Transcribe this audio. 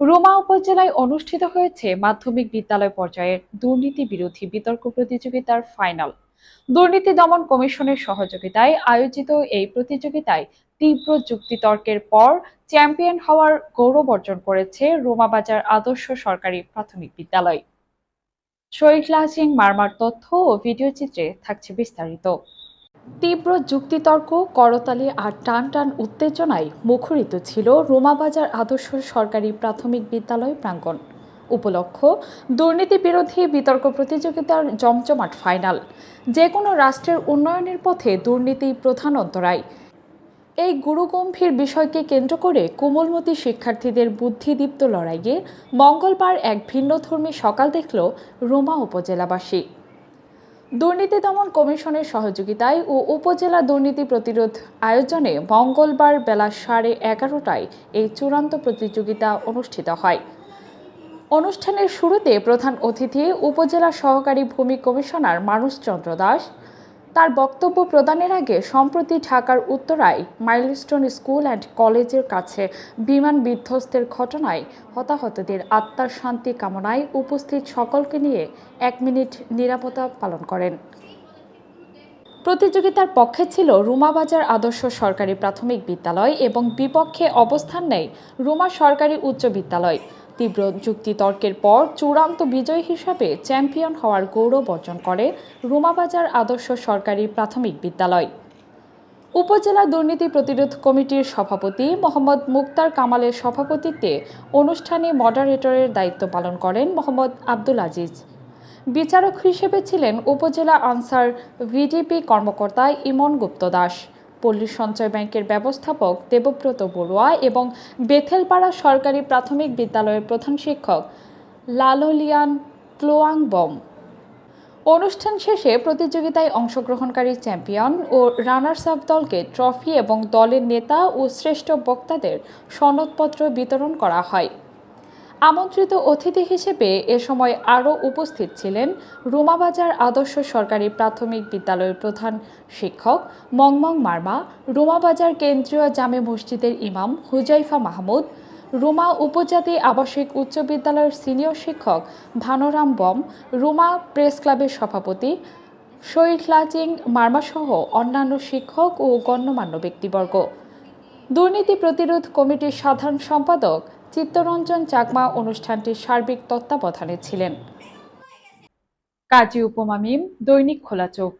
রোমা উপজেলায় অনুষ্ঠিত হয়েছে মাধ্যমিক বিদ্যালয় পর্যায়ের দুর্নীতি বিরোধী বিতর্ক প্রতিযোগিতার ফাইনাল। দুর্নীতি দমন কমিশনের সহযোগিতায় আয়োজিত এই প্রতিযোগিতায় তীব্র যুক্তিতর্কের পর চ্যাম্পিয়ন হওয়ার গৌরব অর্জন করেছে রোমাবাজার আদর্শ সরকারি প্রাথমিক বিদ্যালয়। শহীদুল্লাহ সিং মারমার তথ্য ও ভিডিও চিত্রে থাকছে বিস্তারিত। তীব্র যুক্তিতর্ক, করতালি আর টান টান উত্তেজনায় মুখরিত ছিল রোমাবাজার আদর্শ সরকারি প্রাথমিক বিদ্যালয় প্রাঙ্গণ। উপলক্ষ, দুর্নীতি বিরোধী বিতর্ক প্রতিযোগিতার জমজমাট ফাইনাল। যে কোনো রাষ্ট্রের উন্নয়নের পথে দুর্নীতি প্রধান অন্তরায়। এই গুরুগম্ভীর বিষয়কে কেন্দ্র করে কোমলমতি শিক্ষার্থীদের বুদ্ধিদীপ্ত লড়াইয়ে মঙ্গলবার এক ভিন্নধর্মী সকাল দেখল রোমা উপজেলাবাসী। দুর্নীতি দমন কমিশনের সহযোগিতায় ও উপজেলা দুর্নীতি প্রতিরোধ আয়োজনে মঙ্গলবার বেলা সাড়ে এগারোটায় এই চূড়ান্ত প্রতিযোগিতা অনুষ্ঠিত হয়। অনুষ্ঠানের শুরুতে প্রধান অতিথি উপজেলা সহকারী ভূমি কমিশনার মানুষচন্দ্র দাস তার বক্তব্য প্রদানের আগে সম্প্রতি ঢাকার উত্তরায় মাইলস্টোন স্কুল অ্যান্ড কলেজের কাছে বিমান বিধ্বস্তের ঘটনায় হতাহতদের আত্মার শান্তি কামনায় উপস্থিত সকলকে নিয়ে এক মিনিট নিরাপত্তা পালন করেন। প্রতিযোগিতার পক্ষে ছিল রুমাবাজার আদর্শ সরকারি প্রাথমিক বিদ্যালয় এবং বিপক্ষে অবস্থান নেয় রুমা সরকারি উচ্চ বিদ্যালয়। তীব্র যুক্তিতর্কের পর চূড়ান্ত বিজয় হিসাবে চ্যাম্পিয়ন হওয়ার গৌরব অর্জন করে রুমাবাজার আদর্শ সরকারি প্রাথমিক বিদ্যালয়। উপজেলা দুর্নীতি প্রতিরোধ কমিটির সভাপতি মোহাম্মদ মুক্তার কামালের সভাপতিত্বে অনুষ্ঠানে মডারেটরের দায়িত্ব পালন করেন মোহাম্মদ আব্দুল আজিজ। বিচারক হিসেবে ছিলেন উপজেলা আনসার ভিডিপি কর্মকর্তা ইমন গুপ্ত দাস। পল্লী সঞ্চয় ব্যাংকের ব্যবস্থাপক দেবব্রত বড়ুয়া এবং বেথেলপাড়া সরকারি প্রাথমিক বিদ্যালয়ের প্রধান শিক্ষক লাললিয়ান ক্লোয়াং বম অনুষ্ঠান শেষে প্রতিযোগিতায় অংশগ্রহণকারী চ্যাম্পিয়ন ও রানার্স আপ দলকে ট্রফি এবং দলের নেতা ও শ্রেষ্ঠ বক্তাদের সনদপত্র বিতরণ করা হয়। আমন্ত্রিত অতিথি হিসেবে এ সময় আরও উপস্থিত ছিলেন রুমাবাজার আদর্শ সরকারি প্রাথমিক বিদ্যালয়ের প্রধান শিক্ষক মংমং মার্মা, রুমাবাজার কেন্দ্রীয় জামে মসজিদের ইমাম হুজাইফা মাহমুদ, রুমা উপজাতি আবাসিক উচ্চ বিদ্যালয়ের সিনিয়র শিক্ষক ভানোরাম বম, রুমা প্রেস ক্লাবের সভাপতি শহীদ লাচিং মার্মাসহ অন্যান্য শিক্ষক ও গণ্যমান্য ব্যক্তিবর্গ। দুর্নীতি প্রতিরোধ কমিটির সাধারণ সম্পাদক চিত্তরঞ্জন চাকমা অনুষ্ঠানটির সার্বিক তত্ত্বাবধানে ছিলেন। কাজী উপমা মিম দৈনিক খোলা চোখ।